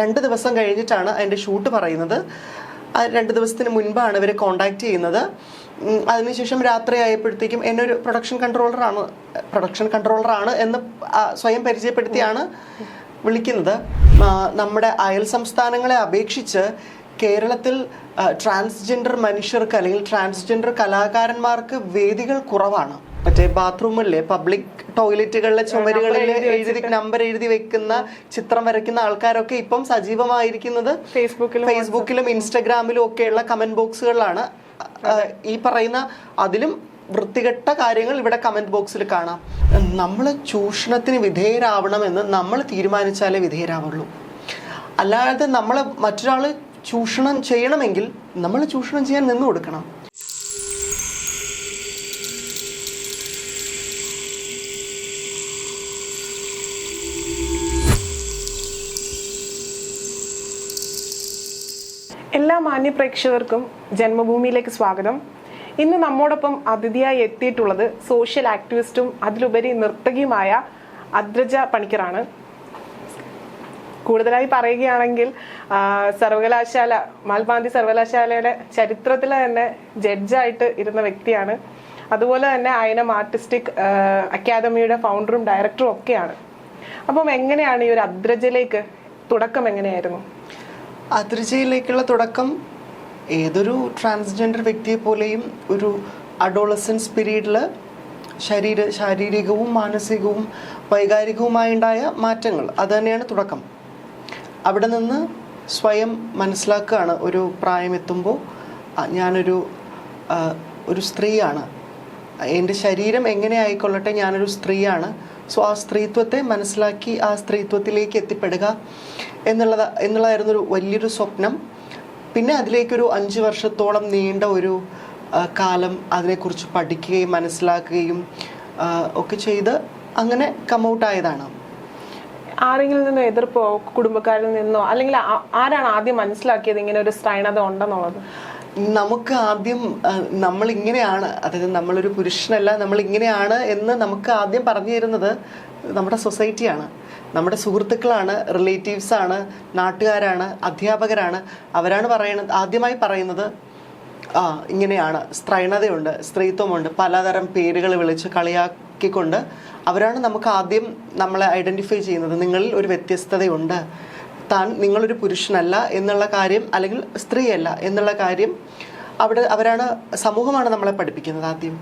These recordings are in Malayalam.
രണ്ട് ദിവസം കഴിഞ്ഞിട്ടാണ് അതിന്റെ ഷൂട്ട് പറയുന്നത്. രണ്ട് ദിവസത്തിന് മുൻപാണ് ഇവർ കോണ്ടാക്ട് ചെയ്യുന്നത്. അതിനുശേഷം രാത്രി ആയപ്പോഴത്തേക്കും എന്നെ ഒരു പ്രൊഡക്ഷൻ കൺട്രോളറാണ് പ്രൊഡക്ഷൻ കൺട്രോളറാണ് എന്ന് സ്വയം പരിചയപ്പെടുത്തിയാണ് വിളിക്കുന്നത്. നമ്മുടെ അയൽ സംസ്ഥാനങ്ങളെ അപേക്ഷിച്ച് കേരളത്തിൽ ട്രാൻസ്ജെൻഡർ മനുഷ്യർക്ക് അല്ലെങ്കിൽ ട്രാൻസ്ജെൻഡർ കലാകാരന്മാർക്ക് വേദികൾ കുറവാണ്. മറ്റേ ബാത്റൂമിലെ പബ്ലിക് ടോയ്ലറ്റുകളിലെ ചുമരുകളിൽ എഴുതി നമ്പർ എഴുതി വെക്കുന്ന ചിത്രം വരയ്ക്കുന്ന ആൾക്കാരൊക്കെ ഇപ്പം സജീവമായിരിക്കുന്നത് ഫേസ്ബുക്കിലും ഫേസ്ബുക്കിലും ഇൻസ്റ്റഗ്രാമിലും ഒക്കെയുള്ള കമന്റ് ബോക്സുകളിലാണ്. ഈ പറയുന്ന അതിലും വൃത്തികെട്ട കാര്യങ്ങൾ ഇവിടെ കമന്റ് ബോക്സിൽ കാണാം. നമ്മൾ ചൂഷണത്തിന് വിധേയരാവണമെന്ന് നമ്മൾ തീരുമാനിച്ചാലേ വിധേയരാവുള്ളൂ. അല്ലാതെ നമ്മൾ മറ്റൊരാൾ ചൂഷണം ചെയ്യണമെങ്കിൽ നമ്മൾ ചൂഷണം ചെയ്യാൻ നിന്നു കൊടുക്കണം. മാന്യ പ്രേക്ഷകർക്കും ജന്മഭൂമിയിലേക്ക് സ്വാഗതം. ഇന്ന് നമ്മോടൊപ്പം അതിഥിയായി എത്തിയിട്ടുള്ളത് സോഷ്യൽ ആക്ടിവിസ്റ്റും അതിലുപരി നർത്തകിയുമായ അദ്രജ പണിക്കറാണ് കൂടുതലായി പറയുകയാണെങ്കിൽ സർവകലാശാല മാൽപാന്തി സർവകലാശാലയുടെ ചരിത്രത്തിൽ തന്നെ ജഡ്ജായിട്ട് ഇരുന്ന വ്യക്തിയാണ്. അതുപോലെ തന്നെ അയനം ആർട്ടിസ്റ്റിക് അക്കാദമിയുടെ ഫൗണ്ടറും ഡയറക്ടറും ഒക്കെയാണ്. അപ്പം എങ്ങനെയാണ് ഈ ഒരു അദ്രജയിലേക്ക് തുടക്കം എങ്ങനെയായിരുന്നു? അതിർജയിലേക്കുള്ള തുടക്കം ഏതൊരു ട്രാൻസ്ജെൻഡർ വ്യക്തിയെ പോലെയും ഒരു അഡോളസൻസ് പീരീഡിൽ ശരീര ശാരീരികവും മാനസികവും വൈകാരികവുമായുണ്ടായ മാറ്റങ്ങൾ. അത് തന്നെയാണ് തുടക്കം. അവിടെ നിന്ന് സ്വയം മനസ്സിലാക്കുകയാണ് ഒരു പ്രായമെത്തുമ്പോൾ ഞാനൊരു ഒരു സ്ത്രീയാണ്. എന്റെ ശരീരം എങ്ങനെ ആയിക്കൊള്ളട്ടെ ഞാനൊരു സ്ത്രീയാണ്. സോ ആ സ്ത്രീത്വത്തെ മനസ്സിലാക്കി ആ സ്ത്രീത്വത്തിലേക്ക് എത്തിപ്പെടുക. എന്നുള്ളത് എന്നുള്ളതായിരുന്നു ഒരു വലിയൊരു സ്വപ്നം. പിന്നെ അതിലേക്കൊരു അഞ്ച് വർഷത്തോളം നീണ്ട ഒരു കാലം അതിനെക്കുറിച്ച് പഠിക്കുകയും മനസ്സിലാക്കുകയും ഒക്കെ ചെയ്ത് അങ്ങനെ കമൗട്ട് ആയതാണ്. ആരെങ്കിലും നിന്നോ എതിർപ്പോ? കുടുംബക്കാരിൽ നിന്നോ? അല്ലെങ്കിൽ ആരാണ് ആദ്യം മനസ്സിലാക്കിയത് ഇങ്ങനെ ഒരു സ്ത്രൈണത ഉണ്ടെന്നുള്ളത്? നമുക്ക് ആദ്യം നമ്മൾ ഇങ്ങനെയാണ് അതായത് നമ്മളൊരു പുരുഷനല്ല നമ്മൾ ഇങ്ങനെയാണ് എന്ന് നമുക്ക് ആദ്യം പറഞ്ഞു തരുന്നത് നമ്മുടെ സൊസൈറ്റിയാണ് നമ്മുടെ സുഹൃത്തുക്കളാണ് റിലേറ്റീവ്സ് ആണ് നാട്ടുകാരാണ് അധ്യാപകരാണ്. അവരാണ് പറയുന്നത് ആദ്യമായി പറയുന്നത് ആ ഇങ്ങനെയാണ്. സ്ത്രൈണതയുണ്ട് സ്ത്രീത്വമുണ്ട് പലതരം പേരുകൾ വിളിച്ച് കളിയാക്കിക്കൊണ്ട് അവരാണ് നമുക്ക് ആദ്യം നമ്മളെ ഐഡന്റിഫൈ ചെയ്യുന്നത്. നിങ്ങളിൽ ഒരു വ്യത്യസ്തതയുണ്ട്. താൻ നിങ്ങളൊരു പുരുഷനല്ല എന്നുള്ള കാര്യം അല്ലെങ്കിൽ സ്ത്രീയല്ല എന്നുള്ള കാര്യം അവിടെ അവരാണ് സമൂഹമാണ് നമ്മളെ പഠിപ്പിക്കുന്നത് ആദ്യം.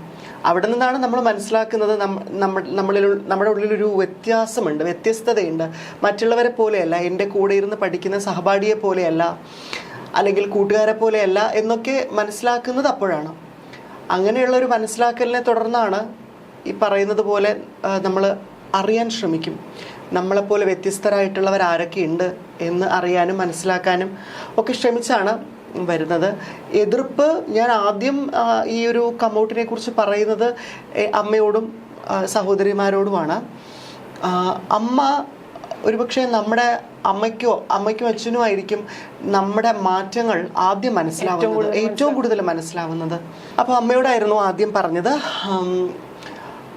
അവിടെ നിന്നാണ് നമ്മൾ മനസ്സിലാക്കുന്നത് നമ്മ- നമ്മ- നമ്മളിൽ നമ്മുടെ ഉള്ളിലൊരു വ്യത്യാസമുണ്ട് വ്യത്യസ്തതയുണ്ട്. മറ്റുള്ളവരെ പോലെയല്ല എന്റെ കൂടെ ഇരുന്ന് പഠിക്കുന്ന സഹപാഠിയെ പോലെയല്ല അല്ലെങ്കിൽ കൂട്ടുകാരെ പോലെയല്ല എന്നൊക്കെ മനസ്സിലാക്കുന്നത് അപ്പോഴാണ്. അങ്ങനെയുള്ള ഒരു മനസ്സിലാക്കലിനെ തുടർന്നാണ് ഈ പറയുന്നത് പോലെ നമ്മൾ അറിയാൻ ശ്രമിക്കും. നമ്മളെപ്പോലെ വ്യത്യസ്തരായിട്ടുള്ളവർ ആരൊക്കെയുണ്ട് എന്ന് അറിയാനും മനസ്സിലാക്കാനും ഒക്കെ ശ്രമിച്ചാണ് വരുന്നത്. എതിർപ്പ് ഞാൻ ആദ്യം ഈ ഒരു കമൗട്ടിനെ കുറിച്ച് പറയുന്നത് അമ്മയോടും സഹോദരിമാരോടുമാണ്. അമ്മ ഒരുപക്ഷെ നമ്മുടെ അമ്മയ്ക്കോ അമ്മയ്ക്കും അച്ഛനും ആയിരിക്കും നമ്മുടെ മാറ്റങ്ങൾ ആദ്യം മനസ്സിലാവുന്നത് ഏറ്റവും കൂടുതൽ മനസ്സിലാവുന്നത്. അപ്പോൾ അമ്മയോടായിരുന്നു ആദ്യം പറഞ്ഞത്.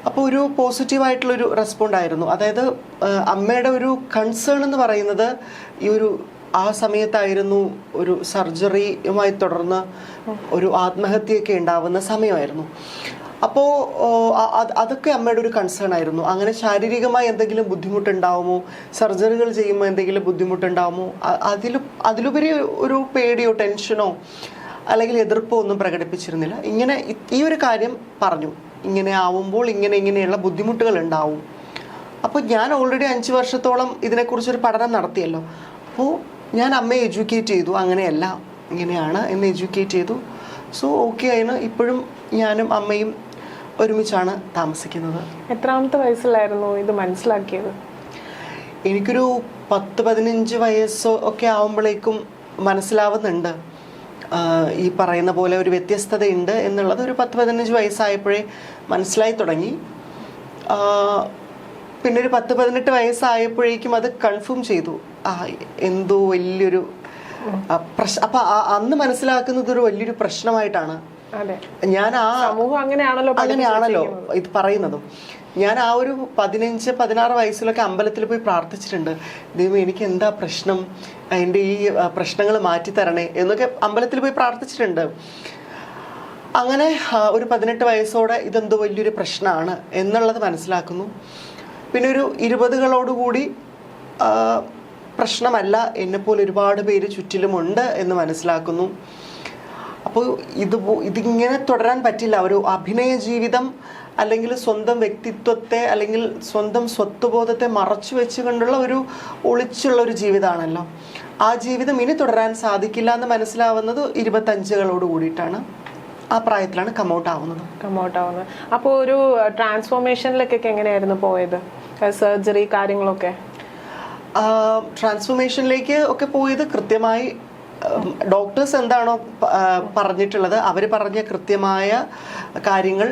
അപ്പോൾ ഒരു പോസിറ്റീവായിട്ടുള്ളൊരു റെസ്പോണ്ടായിരുന്നു. അതായത് അമ്മയുടെ ഒരു കൺസേൺ എന്ന് പറയുന്നത് ഈ ഒരു ആ സമയത്തായിരുന്നു ഒരു സർജറിയുമായി തുടർന്ന് ഒരു ആത്മഹത്യയൊക്കെ ഉണ്ടാവുന്ന സമയമായിരുന്നു. അപ്പോൾ അതൊക്കെ അമ്മയുടെ ഒരു കൺസേൺ ആയിരുന്നു. അങ്ങനെ ശാരീരികമായി എന്തെങ്കിലും ബുദ്ധിമുട്ടുണ്ടാവുമോ? സർജറികൾ ചെയ്യുമ്പോൾ എന്തെങ്കിലും ബുദ്ധിമുട്ടുണ്ടാവുമോ? അതിൽ അതിലും അതിലുപരി ഒരു പേടിയോ ടെൻഷനോ അല്ലെങ്കിൽ എതിർപ്പോ ഒന്നും പ്രകടിപ്പിച്ചിരുന്നില്ല. ഇങ്ങനെ ഈ ഒരു കാര്യം പറഞ്ഞു. ഇങ്ങനെ ആവുമ്പോൾ ഇങ്ങനെ ഇങ്ങനെയുള്ള ബുദ്ധിമുട്ടുകൾ ഉണ്ടാവും. അപ്പോൾ ഞാൻ ഓൾറെഡി അഞ്ച് വർഷത്തോളം ഇതിനെക്കുറിച്ചൊരു പഠനം നടത്തിയല്ലോ. അപ്പോൾ ഞാൻ അമ്മയെ എഡ്യൂക്കേറ്റ് ചെയ്തു. അങ്ങനെയല്ല. ഇങ്ങനെയാണ് എന്ന് എഡ്യൂക്കേറ്റ് ചെയ്തു. സോ ഓക്കെ ആയിരുന്നു. ഇപ്പോഴും ഞാനും അമ്മയും ഒരുമിച്ചാണ് താമസിക്കുന്നത്. എത്രാമത്തെ വയസ്സിലായിരുന്നു ഇത് മനസ്സിലാക്കിയത്? എനിക്കൊരു പത്ത് പതിനഞ്ച് വയസ്സോ ഒക്കെ ആവുമ്പോഴേക്കും മനസ്സിലാവുന്നുണ്ട്. ഈ പറയുന്ന പോലെ ഒരു വ്യത്യസ്തതയുണ്ട് എന്നുള്ളത് ഒരു പത്ത് പതിനഞ്ച് വയസ്സായപ്പോഴേ മനസ്സിലായി തുടങ്ങി. പിന്നെ ഒരു പത്ത് പതിനെട്ട് വയസ്സായപ്പോഴേക്കും അത് കൺഫേം ചെയ്തു. ആ എന്തോ വലിയൊരു പ്രശ്ന അപ്പൊ അന്ന് മനസ്സിലാക്കുന്നത് ഒരു വലിയൊരു പ്രശ്നമായിട്ടാണ്. ഞാൻ ആ സമൂഹം അങ്ങനെയാണല്ലോ അങ്ങനെയാണല്ലോ ഇത് പറയുന്നതും. ഞാൻ ആ ഒരു പതിനഞ്ച് പതിനാറ് വയസ്സിലൊക്കെ അമ്പലത്തിൽ പോയി പ്രാർത്ഥിച്ചിട്ടുണ്ട്. ദൈവം എനിക്ക് എന്താ പ്രശ്നം? എന്റെ ഈ പ്രശ്നങ്ങൾ മാറ്റി തരണേ എന്നൊക്കെ അമ്പലത്തിൽ പോയി പ്രാർത്ഥിച്ചിട്ടുണ്ട്. അങ്ങനെ ഒരു പതിനെട്ട് വയസ്സോടെ ഇതെന്തോ വലിയൊരു പ്രശ്നമാണ് എന്നുള്ളത് മനസ്സിലാക്കുന്നു. പിന്നെ ഒരു ഇരുപതുകളോടുകൂടി കൂടി പ്രശ്നമല്ല. എന്നെപ്പോലെ ഒരുപാട് പേര് ചുറ്റിലുമുണ്ട് എന്ന് മനസ്സിലാക്കുന്നു. അപ്പോൾ ഇത് ഇതിങ്ങനെ തുടരാൻ പറ്റില്ല. ഒരു അഭിനയ ജീവിതം അല്ലെങ്കിൽ സ്വന്തം വ്യക്തിത്വത്തെ അല്ലെങ്കിൽ സ്വന്തം സ്വത്വബോധത്തെ മറച്ചു വെച്ചുകൊണ്ടുള്ള ഒരു ഒളിച്ചുള്ള ഒരു ജീവിതമാണല്ലോ. ആ ജീവിതം ഇനി തുടരാൻ സാധിക്കില്ല എന്ന് മനസ്സിലാവുന്നത് ഇരുപത്തഞ്ചുകളോട് കൂടിയിട്ടാണ് ആ പ്രായത്തിലാണ് കമൗട്ട് ആവുന്നത്. കമൗട്ട് ആവുന്നത്. അപ്പോൾ ഒരു ട്രാൻസ്ഫോർമേഷനിലേക്കൊക്കെ എങ്ങനെയായിരുന്നു പോയത്? സർജറി കാര്യങ്ങളൊക്കെ? ട്രാൻസ്ഫോർമേഷനിലേക്ക് ഒക്കെ പോയത് കൃത്യമായി ഡോക്ടേഴ്സ് എന്താണോ പറഞ്ഞിട്ടുള്ളത് അവർ പറഞ്ഞ കൃത്യമായ കാര്യങ്ങൾ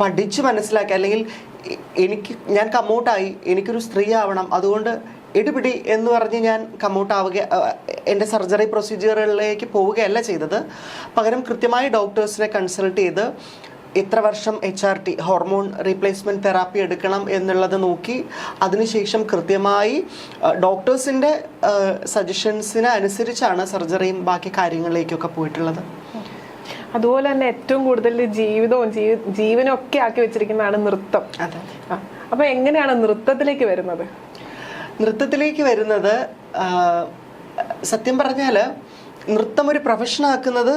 പഠിച്ചു മനസ്സിലാക്കി. അല്ലെങ്കിൽ എനിക്ക് ഞാൻ കമ്മൗട്ടായി എനിക്കൊരു സ്ത്രീ ആവണം അതുകൊണ്ട് എടുപിടി എന്ന് പറഞ്ഞ് ഞാൻ കമ്മൗട്ട് ആവുക എന്റെ സർജറി പ്രൊസീജിയറുകളിലേക്ക് പോവുകയല്ല ചെയ്തത്. പകരം കൃത്യമായി ഡോക്ടേഴ്സിനെ കൺസൾട്ട് ചെയ്ത് എത്ര വർഷം H R T hormone replacement therapy എടുക്കണം എന്നുള്ളത് നോക്കി അതിനുശേഷം കൃത്യമായി ഡോക്ടേഴ്സിന്റെ സജഷൻസിന് അനുസരിച്ചാണ് സർജറിയും ബാക്കി കാര്യങ്ങളിലേക്കൊക്കെ പോയിട്ടുള്ളത്. അതുപോലെ തന്നെ ഏറ്റവും കൂടുതൽ ജീവിതവും ജീവനൊക്കെ ജീവനും ഒക്കെ ആക്കി വെച്ചിരിക്കുന്നതാണ് നൃത്തം. അപ്പൊ എങ്ങനെയാണ് നൃത്തത്തിലേക്ക് വരുന്നത്? നൃത്തത്തിലേക്ക് വരുന്നത് സത്യം പറഞ്ഞാൽ നൃത്തം ഒരു പ്രൊഫഷനാക്കുന്നത്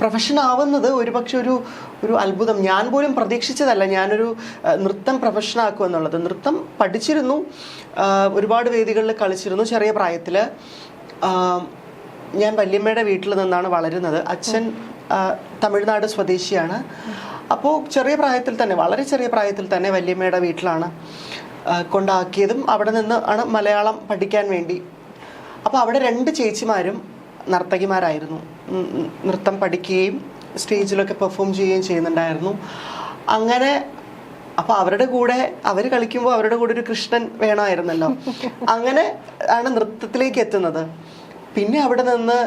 പ്രൊഫഷൻ ആവുന്നത് ഒരുപക്ഷെ ഒരു ഒരു അത്ഭുതം. ഞാൻ പോലും പ്രതീക്ഷിച്ചതല്ല ഞാനൊരു നൃത്തം പ്രൊഫഷനാക്കും എന്നുള്ളത്. നൃത്തം പഠിച്ചിരുന്നു. ഒരുപാട് വേദികളിൽ കളിച്ചിരുന്നു ചെറിയ പ്രായത്തിൽ. ഞാൻ വല്യമ്മയുടെ വീട്ടിൽ നിന്നാണ് വളരുന്നത്. അച്ഛൻ തമിഴ്നാട് സ്വദേശിയാണ്. അപ്പോൾ ചെറിയ പ്രായത്തിൽ തന്നെ വളരെ ചെറിയ പ്രായത്തിൽ തന്നെ വല്യമ്മയുടെ വീട്ടിലാണ് കൊണ്ടാക്കിയതും അവിടെ നിന്ന് ആണ് മലയാളം പഠിക്കാൻ വേണ്ടി. അപ്പോൾ അവിടെ രണ്ട് ചേച്ചിമാരും നർത്തകിമാരായിരുന്നു. നൃത്തം പഠിക്കുകയും സ്റ്റേജിലൊക്കെ പെർഫോം ചെയ്യുകയും ചെയ്യുന്നുണ്ടായിരുന്നു. അങ്ങനെ അപ്പോൾ അവരുടെ കൂടെ അവർ കളിക്കുമ്പോൾ അവരുടെ കൂടെ ഒരു കൃഷ്ണൻ വേണമായിരുന്നല്ലോ. അങ്ങനെ ആണ് നൃത്തത്തിലേക്ക് എത്തുന്നത്. പിന്നെ അവിടെ നിന്ന്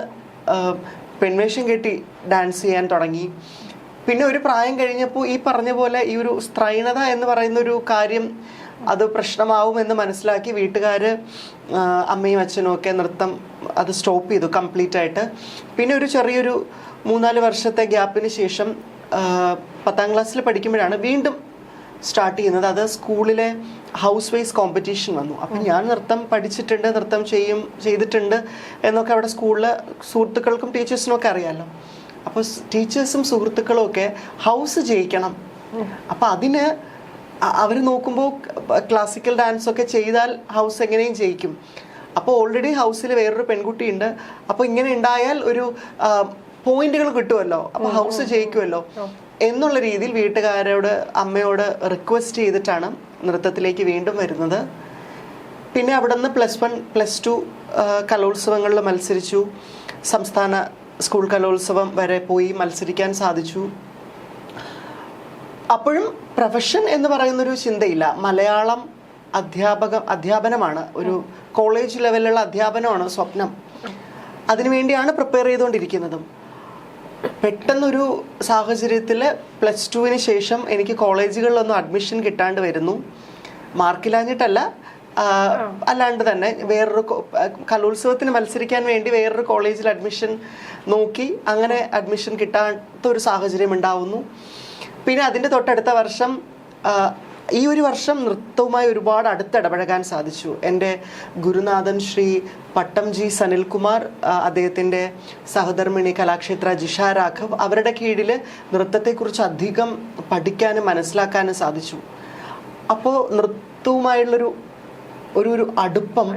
പെൺവേഷം കെട്ടി ഡാൻസ് ചെയ്യാൻ തുടങ്ങി. പിന്നെ ഒരു പ്രായം കഴിഞ്ഞപ്പോൾ ഈ പറഞ്ഞ പോലെ ഈ ഒരു സ്ത്രൈണത എന്ന് പറയുന്ന ഒരു കാര്യം അത് പ്രശ്നമാവും എന്ന് മനസ്സിലാക്കി വീട്ടുകാർ അമ്മയും അച്ഛനും ഒക്കെ നൃത്തം അത് സ്റ്റോപ്പ് ചെയ്തു കംപ്ലീറ്റ് ആയിട്ട്. പിന്നെ ഒരു ചെറിയൊരു മൂന്നാൽ വർഷത്തെ ഗ്യാപ്പിന് ശേഷം പത്താം ക്ലാസ്സിൽ പഠിക്കുമ്പോഴാണ് വീണ്ടും സ്റ്റാർട്ട് ചെയ്യുന്നത്. അത് സ്കൂളിലെ ഹൗസ് വൈസ് കോമ്പറ്റീഷൻ വന്നു. അപ്പം ഞാൻ നൃത്തം പഠിച്ചിട്ടുണ്ട് നൃത്തം ചെയ്യും ചെയ്തിട്ടുണ്ട് എന്നൊക്കെ അവിടെ സ്കൂളിലെ സുഹൃത്തുക്കൾക്കും ടീച്ചേഴ്സിനും ഒക്കെ അറിയാമല്ലോ അപ്പോൾ ടീച്ചേഴ്സും സുഹൃത്തുക്കളും ഒക്കെ ഹൗസ് ജയിക്കണം. അപ്പം അതിന് അവർ നോക്കുമ്പോൾ ക്ലാസിക്കൽ ഡാൻസ് ഒക്കെ ചെയ്താൽ ഹൗസ് എങ്ങനെയും ജയിക്കും. അപ്പോൾ ഓൾറെഡി ഹൗസിൽ വേറൊരു പെൺകുട്ടിയുണ്ട്. അപ്പോൾ ഇങ്ങനെ ഉണ്ടായാൽ ഒരു പോയിന്റുകൾ കിട്ടുമല്ലോ അപ്പോൾ ഹൗസ് ജയിക്കുമല്ലോ എന്നുള്ള രീതിയിൽ വീട്ടുകാരോട് അമ്മയോട് റിക്വസ്റ്റ് ചെയ്തിട്ടാണ് നൃത്തത്തിലേക്ക് വീണ്ടും വരുന്നത്. പിന്നെ അവിടെ നിന്ന് പ്ലസ് വൺ പ്ലസ് ടു കലോത്സവങ്ങളിൽ മത്സരിച്ചു. സംസ്ഥാന സ്കൂൾ കലോത്സവം വരെ പോയി മത്സരിക്കാൻ സാധിച്ചു. അപ്പോഴും പ്രൊഫഷൻ എന്ന് പറയുന്നൊരു ചിന്തയില്ല. മലയാളം അധ്യാപക അധ്യാപനമാണ്. ഒരു കോളേജ് ലെവലിലുള്ള അധ്യാപനമാണ് സ്വപ്നം. അതിനുവേണ്ടിയാണ് പ്രിപ്പയർ ചെയ്തുകൊണ്ടിരിക്കുന്നതും. പെട്ടെന്നൊരു സാഹചര്യത്തിൽ പ്ലസ് ടുവിന് ശേഷം എനിക്ക് കോളേജുകളിലൊന്നും അഡ്മിഷൻ കിട്ടാണ്ട് വരുന്നു. മാർക്കിലാഞ്ഞിട്ടല്ല അല്ലാണ്ട് തന്നെ വേറൊരു കലോത്സവത്തിന് മത്സരിക്കാൻ വേണ്ടി വേറൊരു കോളേജിൽ അഡ്മിഷൻ നോക്കി അങ്ങനെ അഡ്മിഷൻ കിട്ടാത്ത ഒരു സാഹചര്യം ഉണ്ടാവുന്നു. പിന്നെ അതിന്റെ തൊട്ടടുത്ത വർഷം ഈ ഒരു വർഷം നൃത്തവുമായി ഒരുപാട് അടുത്തിടപഴകാൻ സാധിച്ചു. എന്റെ ഗുരുനാഥൻ ശ്രീ പട്ടംജി സനിൽകുമാർ അദ്ദേഹത്തിന്റെ സഹധർമ്മിണി കലാക്ഷേത്ര ജിഷ രാഘവ് അവരുടെ കീഴിൽ നൃത്തത്തെക്കുറിച്ച് അധികം പഠിക്കാനും മനസ്സിലാക്കാനും സാധിച്ചു. അപ്പോൾ നൃത്തവുമായുള്ളൊരു ഒരു ഒരു അടുപ്പം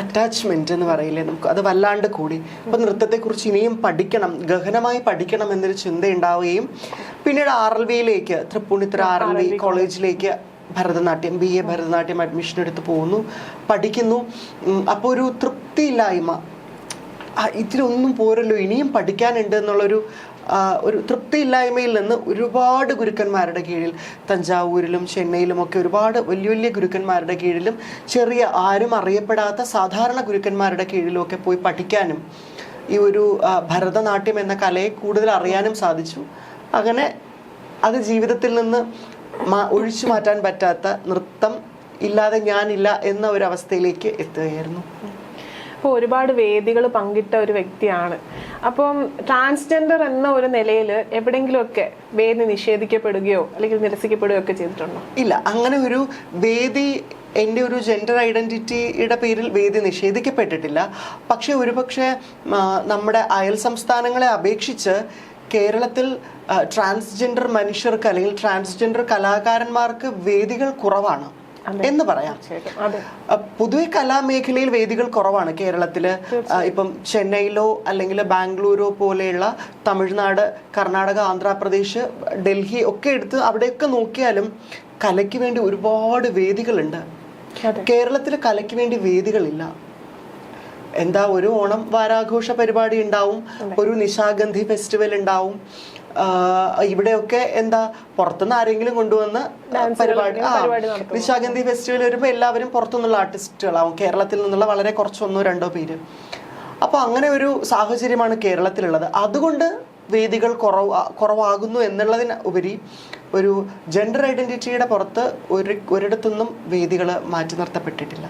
അറ്റാച്ച്മെന്റ് എന്ന് പറയില്ലേ നമുക്ക്. അത് വല്ലാണ്ട് കൂടി. അപ്പൊ നൃത്തത്തെക്കുറിച്ച് ഇനിയും പഠിക്കണം ഗഹനമായി പഠിക്കണം എന്നൊരു ചിന്ത ഉണ്ടാവുകയും പിന്നീട് ആർ എൽ വിയിലേക്ക് തൃപ്പൂണിത്തുറ ആർ എൽ വി കോളേജിലേക്ക് Bharatanatyam B A Bharatanatyam admission എടുത്ത് പോകുന്നു പഠിക്കുന്നു. അപ്പോൾ ഒരു തൃപ്തിയില്ലായ്മ. ഇതിലൊന്നും പോരല്ലോ ഇനിയും പഠിക്കാനുണ്ട് എന്നുള്ളൊരു ഒരു തൃപ്തിയില്ലായ്മയിൽ നിന്ന് ഒരുപാട് ഗുരുക്കന്മാരുടെ കീഴിൽ തഞ്ചാവൂരിലും ചെന്നൈയിലും ഒക്കെ ഒരുപാട് വലിയ വലിയ ഗുരുക്കന്മാരുടെ കീഴിലും ചെറിയ ആരും അറിയപ്പെടാത്ത സാധാരണ ഗുരുക്കന്മാരുടെ കീഴിലും ഒക്കെ പോയി പഠിക്കാനും ഈ ഒരു ഭരതനാട്യം എന്ന കലയെ കൂടുതൽ അറിയാനും സാധിച്ചു. അങ്ങനെ അത് ജീവിതത്തിൽ നിന്ന് ഒഴിച്ചു മാറ്റാൻ പറ്റാത്ത നൃത്തം ഇല്ലാതെ ഞാനില്ല എന്ന ഒരു അവസ്ഥയിലേക്ക് എത്തുകയായിരുന്നു. അപ്പോൾ ഒരുപാട് വേദികൾ പങ്കിട്ട ഒരു വ്യക്തിയാണ്. അപ്പം ട്രാൻസ്ജെൻഡർ എന്ന ഒരു നിലയിൽ എവിടെയെങ്കിലുമൊക്കെ വേദി നിഷേധിക്കപ്പെടുകയോ അല്ലെങ്കിൽ നിരസിക്കപ്പെടുകയോ ഒക്കെ ചെയ്തിട്ടുണ്ടോ? ഇല്ല അങ്ങനെ ഒരു വേദി എന്റെ ഒരു ജെൻഡർ ഐഡന്റിറ്റിയുടെ പേരിൽ വേദി നിഷേധിക്കപ്പെട്ടിട്ടില്ല. പക്ഷേ ഒരുപക്ഷെ നമ്മുടെ അയൽ സംസ്ഥാനങ്ങളെ അപേക്ഷിച്ച് കേരളത്തിൽ ട്രാൻസ്ജെൻഡർ മനുഷ്യർക്ക് അല്ലെങ്കിൽ ട്രാൻസ്ജെൻഡർ കലാകാരന്മാർക്ക് വേദികൾ കുറവാണ്. എന്ന് പറയാം. പൊതുവെ കലാമേഖലയിൽ വേദികൾ കുറവാണ് കേരളത്തിൽ ഇപ്പം ചെന്നൈയിലോ അല്ലെങ്കിൽ ബാംഗ്ലൂരോ പോലെയുള്ള തമിഴ്നാട് കർണാടക ആന്ധ്രാപ്രദേശ് ഡൽഹി ഒക്കെ എടുത്ത് അവിടെയൊക്കെ നോക്കിയാലും കലയ്ക്ക് വേണ്ടി ഒരുപാട് വേദികളുണ്ട്. കേരളത്തിൽ കലയ്ക്ക് വേണ്ടി വേദികളില്ല. എന്താ ഒരു ഓണം വാരാഘോഷ പരിപാടി ഉണ്ടാവും ഒരു നിശാഗന്ധി ഫെസ്റ്റിവൽ ഉണ്ടാവും ഇവിടെയൊക്കെ എന്താ പുറത്തുനിന്ന് ആരെങ്കിലും കൊണ്ടുവന്ന് പരിപാടി ആ. നിശാഗന്ധി ഫെസ്റ്റിവൽ വരുമ്പോൾ എല്ലാവരും പുറത്തുനിന്നുള്ള ആർട്ടിസ്റ്റുകളാവും കേരളത്തിൽ നിന്നുള്ള വളരെ കുറച്ചൊന്നോ രണ്ടോ പേര്. അപ്പോൾ അങ്ങനെ ഒരു സാഹചര്യമാണ് കേരളത്തിലുള്ളത്. അതുകൊണ്ട് വേദികൾ കുറവ് കുറവാകുന്നു എന്നുള്ളതിന് ഉപരി ഒരു ജെൻഡർ ഐഡന്റിറ്റിയുടെ പുറത്ത് ഒരു ഒരിടത്തുനിന്നും വേദികൾ മാറ്റി നിർത്തപ്പെട്ടിട്ടില്ല.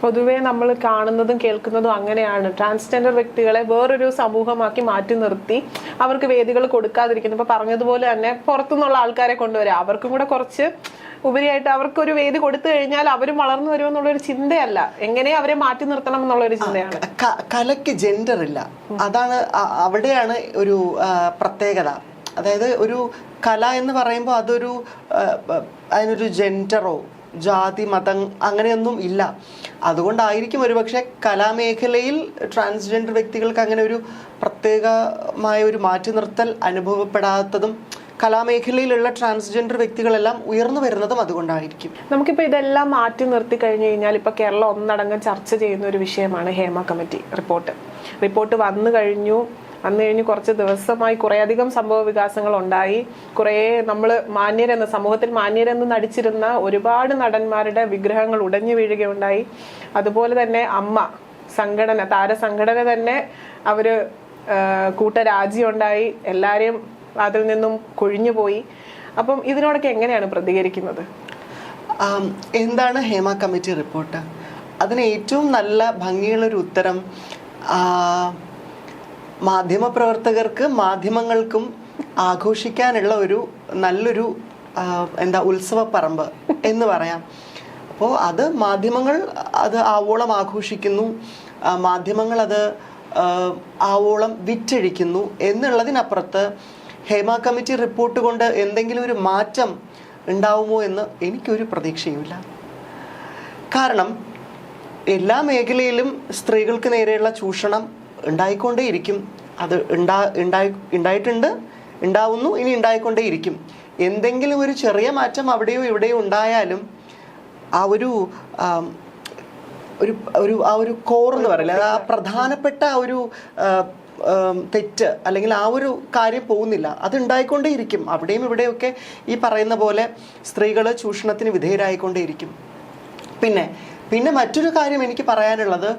പൊതുവെ നമ്മൾ കാണുന്നതും കേൾക്കുന്നതും അങ്ങനെയാണ്. ട്രാൻസ്ജെൻഡർ വ്യക്തികളെ വേറൊരു സമൂഹമാക്കി മാറ്റി നിർത്തി അവർക്ക് വേദികൾ കൊടുക്കാതിരിക്കുന്നു. ഇപ്പൊ പറഞ്ഞതുപോലെ തന്നെ പുറത്തുനിന്നുള്ള ആൾക്കാരെ കൊണ്ടുവരാം. അവർക്കും കൂടെ കുറച്ച് ഉപരിയായിട്ട് അവർക്കൊരു വേദി കൊടുത്തു കഴിഞ്ഞാൽ അവരും വളർന്നു വരുമെന്നുള്ളൊരു ചിന്തയല്ല. എങ്ങനെ അവരെ മാറ്റി നിർത്തണം എന്നുള്ള ഒരു ചിന്തയാണ് കലയ്ക്ക് ജെൻഡർ ഇല്ല. അതാണ് അവിടെയാണ് ഒരു പ്രത്യേകത. അതായത് ഒരു കല എന്ന് പറയുമ്പോൾ അതൊരു അതിനൊരു ജെൻഡറോ ജാതി മതം അങ്ങനെയൊന്നും ഇല്ല. അതുകൊണ്ടായിരിക്കും ഒരുപക്ഷെ കലാമേഖലയിൽ ട്രാൻസ്ജെൻഡർ വ്യക്തികൾക്ക് അങ്ങനെ ഒരു പ്രത്യേകമായ ഒരു മാറ്റി നിർത്തൽ അനുഭവപ്പെടാത്തതും കലാമേഖലയിലുള്ള ട്രാൻസ്ജെൻഡർ വ്യക്തികളെല്ലാം ഉയർന്നു വരുന്നതും അതുകൊണ്ടായിരിക്കും. നമുക്കിപ്പോൾ ഇതെല്ലാം മാറ്റി നിർത്തി കഴിഞ്ഞു കഴിഞ്ഞാൽ ഇപ്പോൾ കേരളം ഒന്നടങ്കം ചർച്ച ചെയ്യുന്ന ഒരു വിഷയമാണ് ഹേമ കമ്മിറ്റി റിപ്പോർട്ട്. റിപ്പോർട്ട് വന്നു കഴിഞ്ഞു. വന്നു കഴിഞ്ഞ് കുറച്ച് ദിവസമായി കുറേയധികം സംഭവ വികാസങ്ങൾ ഉണ്ടായി കുറേ നമ്മൾ മാന്യരെന്ന് സമൂഹത്തിൽ മാന്യരെന്ന് നടിച്ചിരുന്ന ഒരുപാട് നടന്മാരുടെ വിഗ്രഹങ്ങൾ ഉടഞ്ഞു വീഴുകയുണ്ടായി. അതുപോലെ തന്നെ അമ്മ സംഘടന താരസംഘടന തന്നെ അവർ കൂട്ട കൂട്ടരാജ്യം ഉണ്ടായി എല്ലാരെയും അതിൽ നിന്നും കൊഴിഞ്ഞു പോയി. അപ്പം ഇതിനോടൊക്കെ എങ്ങനെയാണ് പ്രതികരിക്കുന്നത്? എന്താണ് ഹേമ കമ്മിറ്റി റിപ്പോർട്ട്? അതിന് ഏറ്റവും നല്ല ഭംഗിയുള്ളൊരു ഉത്തരം മാധ്യമപ്രവർത്തകർക്ക് മാധ്യമങ്ങൾക്കും ആഘോഷിക്കാനുള്ള ഒരു നല്ലൊരു എന്താ ഉത്സവ പറമ്പ് എന്ന് പറയാം. അപ്പോൾ അത് മാധ്യമങ്ങൾ അത് ആവോളം ആഘോഷിക്കുന്നു മാധ്യമങ്ങൾ അത് ആവോളം വിറ്റഴിക്കുന്നു എന്നുള്ളതിനപ്പുറത്ത് ഹേമ കമ്മിറ്റി റിപ്പോർട്ട് കൊണ്ട് എന്തെങ്കിലും ഒരു മാറ്റം ഉണ്ടാവുമോ എന്ന് എനിക്കൊരു പ്രതീക്ഷയുമില്ല. കാരണം എല്ലാ മേഖലയിലും സ്ത്രീകൾക്ക് നേരെയുള്ള ചൂഷണം ഉണ്ടായിക്കൊണ്ടേയിരിക്കും. അത് ഉണ്ടാ ഉണ്ടായി ഉണ്ടായിട്ടുണ്ട് ഉണ്ടാവുന്നു ഇനി ഉണ്ടായിക്കൊണ്ടേയിരിക്കും. എന്തെങ്കിലും ഒരു ചെറിയ മാറ്റം അവിടെയോ ഇവിടെയോ ഉണ്ടായാലും ആ ഒരു ഒരു ഒരു ആ ഒരു കോർ എന്ന് പറയില്ല അത് ആ പ്രധാനപ്പെട്ട ഒരു തെറ്റ് അല്ലെങ്കിൽ ആ ഒരു കാര്യം പോകുന്നില്ല. അത് ഉണ്ടായിക്കൊണ്ടേയിരിക്കും. അവിടെയും ഇവിടെയൊക്കെ ഈ പറയുന്ന പോലെ സ്ത്രീകൾ ചൂഷണത്തിന് വിധേയരായിക്കൊണ്ടേയിരിക്കും. പിന്നെ പിന്നെ മറ്റൊരു കാര്യം എനിക്ക് പറയാനുള്ളത്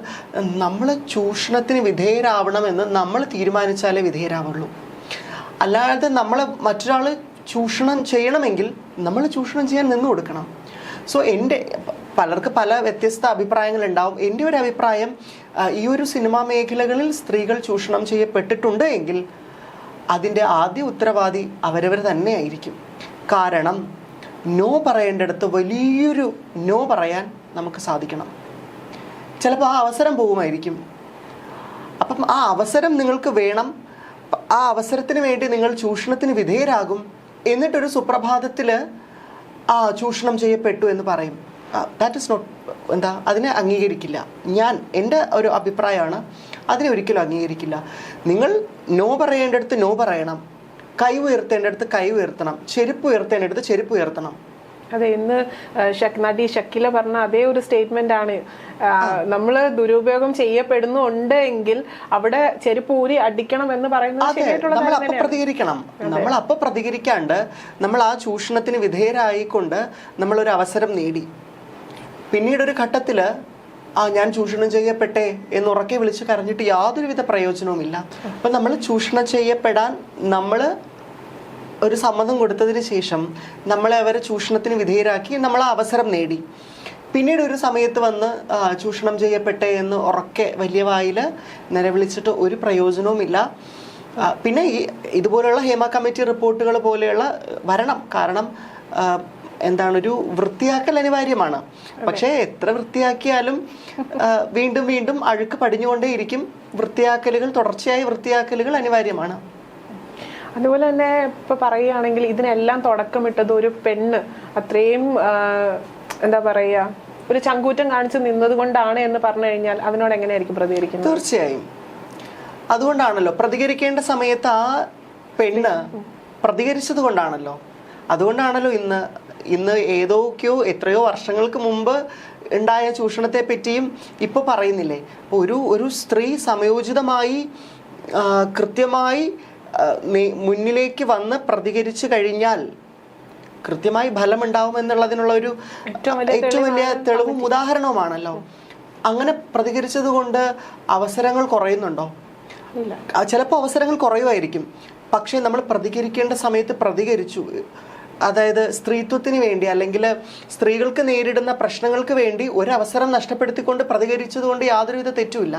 നമ്മൾ ചൂഷണത്തിന് വിധേയരാവണമെന്ന് നമ്മൾ തീരുമാനിച്ചാലേ വിധേയരാവുള്ളൂ. അല്ലാതെ നമ്മൾ മറ്റൊരാൾ ചൂഷണം ചെയ്യണമെങ്കിൽ നമ്മൾ ചൂഷണം ചെയ്യാൻ നിന്ന് കൊടുക്കണം. സോ എന്റെ പലർക്ക് പല വ്യത്യസ്ത അഭിപ്രായങ്ങളുണ്ടാവും. എന്റെ ഒരു അഭിപ്രായം ഈ ഒരു സിനിമാ മേഖലകളിൽ സ്ത്രീകൾ ചൂഷണം ചെയ്യപ്പെട്ടിട്ടുണ്ട് എങ്കിൽ അതിന്റെ ആദ്യ ഉത്തരവാദി അവരവർ തന്നെയായിരിക്കും. കാരണം നോ പറയേണ്ടടുത്ത് വലിയൊരു നോ പറയാൻ നമുക്ക് സാധിക്കണം. ചിലപ്പോൾ ആ അവസരം പോകുമായിരിക്കും. അപ്പം ആ അവസരം നിങ്ങൾക്ക് വേണം. ആ അവസരത്തിന് വേണ്ടി നിങ്ങൾ ചൂഷണത്തിന് വിധേയരാകും. എന്നിട്ടൊരു സുപ്രഭാതത്തിൽ ആ ചൂഷണം ചെയ്യപ്പെട്ടു എന്ന് പറയും. ദാറ്റ് ഇസ് നോട്ട് എന്താ അതിനെ അംഗീകരിക്കില്ല. ഞാൻ എന്റെ ഒരു അഭിപ്രായമാണ്. അതിനെ ഒരിക്കലും അംഗീകരിക്കില്ല. നിങ്ങൾ നോ പറയേണ്ടടുത്ത് നോ പറയണം. കൈ ഉയർത്തേണ്ടടുത്ത് കൈ ഉയർത്തണം. ചെരുപ്പ് ഉയർത്തേണ്ടടുത്ത് ചെരുപ്പ് ഉയർത്തണം. അതെ ഇന്ന് നടി ഷക്കില പറഞ്ഞ അതേ ഒരു സ്റ്റേറ്റ്മെന്റ് ആണ്. നമ്മൾ ദുരുപയോഗം ചെയ്യപ്പെടുന്നുണ്ട് എങ്കിൽ അവിടെ ചെരുപ്പ് ഊരി അടിക്കണം എന്ന് പറയുന്നത് പ്രതികരിക്കണം. നമ്മൾ അപ്പൊ പ്രതികരിക്കാണ്ട് നമ്മൾ ആ ചൂഷണത്തിന് വിധേയരായിക്കൊണ്ട് നമ്മൾ ഒരു അവസരം നേടി. പിന്നീട് ഒരു ഘട്ടത്തിൽ ആ ഞാൻ ചൂഷണം ചെയ്യപ്പെട്ടെ എന്ന് ഉറക്കെ വിളിച്ച് കരഞ്ഞിട്ട് യാതൊരുവിധ പ്രയോജനവുമില്ല. അപ്പം നമ്മൾ ചൂഷണം ചെയ്യപ്പെടാൻ നമ്മൾ ഒരു സമ്മതം കൊടുത്തതിന് ശേഷം നമ്മളെ അവരെ ചൂഷണത്തിന് വിധേയരാക്കി നമ്മൾ അവസരം നേടി. പിന്നീട് ഒരു സമയത്ത് വന്ന് ചൂഷണം ചെയ്യപ്പെട്ടേ എന്ന് ഉറക്കെ വലിയ വായിൽ നിലവിളിച്ചിട്ട് ഒരു പ്രയോജനവുമില്ല പിന്നെ ഈ ഇതുപോലെയുള്ള ഹേമ കമ്മിറ്റി റിപ്പോർട്ടുകൾ പോലെയുള്ള വരണം. കാരണം എന്താണൊരു വൃത്തിയാക്കൽ അനിവാര്യമാണ്. പക്ഷേ എത്ര വൃത്തിയാക്കിയാലും വീണ്ടും വീണ്ടും അഴുക്ക് പടിഞ്ഞുകൊണ്ടേയിരിക്കും. വൃത്തിയാക്കലുകൾ തുടർച്ചയായി വൃത്തിയാക്കലുകൾ അനിവാര്യമാണ്. അതുപോലെ തന്നെ ഇപ്പൊ പറയുകയാണെങ്കിൽ ഇതിനെല്ലാം തുടക്കമിട്ടത് ഒരു പെണ്ണ്. അത്രയും എന്താ പറയാ ഒരു ചങ്കൂറ്റം കാണിച്ചു നിന്നത് കൊണ്ടാണ് എന്ന് പറഞ്ഞു കഴിഞ്ഞാൽ അതിനോട് എങ്ങനെയായിരിക്കും പ്രതികരിക്കുന്നത്? തീർച്ചയായും. അതുകൊണ്ടാണല്ലോ പ്രതികരിക്കേണ്ട സമയത്ത് ആ പെണ്ണ് പ്രതികരിച്ചത് കൊണ്ടാണല്ലോ. അതുകൊണ്ടാണല്ലോ ഇന്ന് ഇന്ന് ഏതൊക്കെയോ എത്രയോ വർഷങ്ങൾക്ക് മുമ്പ് ഉണ്ടായ ചൂഷണത്തെ പറ്റിയും ഇപ്പോൾ പറയുന്നില്ലേ. ഒരു ഒരു സ്ത്രീ സമയോചിതമായി കൃത്യമായി മുന്നിലേക്ക് വന്ന് പ്രതികരിച്ചു കഴിഞ്ഞാൽ കൃത്യമായി ഫലമുണ്ടാവും എന്നുള്ളതിനുള്ള ഒരു ഏറ്റവും വലിയ തെളിവും ഉദാഹരണവുമാണല്ലോ. അങ്ങനെ പ്രതികരിച്ചത് കൊണ്ട് അവസരങ്ങൾ കുറയുന്നുണ്ടോ? ചിലപ്പോൾ അവസരങ്ങൾ കുറയുമായിരിക്കും. പക്ഷേ നമ്മൾ പ്രതികരിക്കേണ്ട സമയത്ത് പ്രതികരിച്ചു. അതായത് സ്ത്രീത്വത്തിന് വേണ്ടി അല്ലെങ്കിൽ സ്ത്രീകൾക്ക് നേരിടുന്ന പ്രശ്നങ്ങൾക്ക് വേണ്ടി ഒരു അവസരം നഷ്ടപ്പെടുത്തിക്കൊണ്ട് പ്രതികരിച്ചതുകൊണ്ട് യാതൊരുവിധ തെറ്റുമില്ല.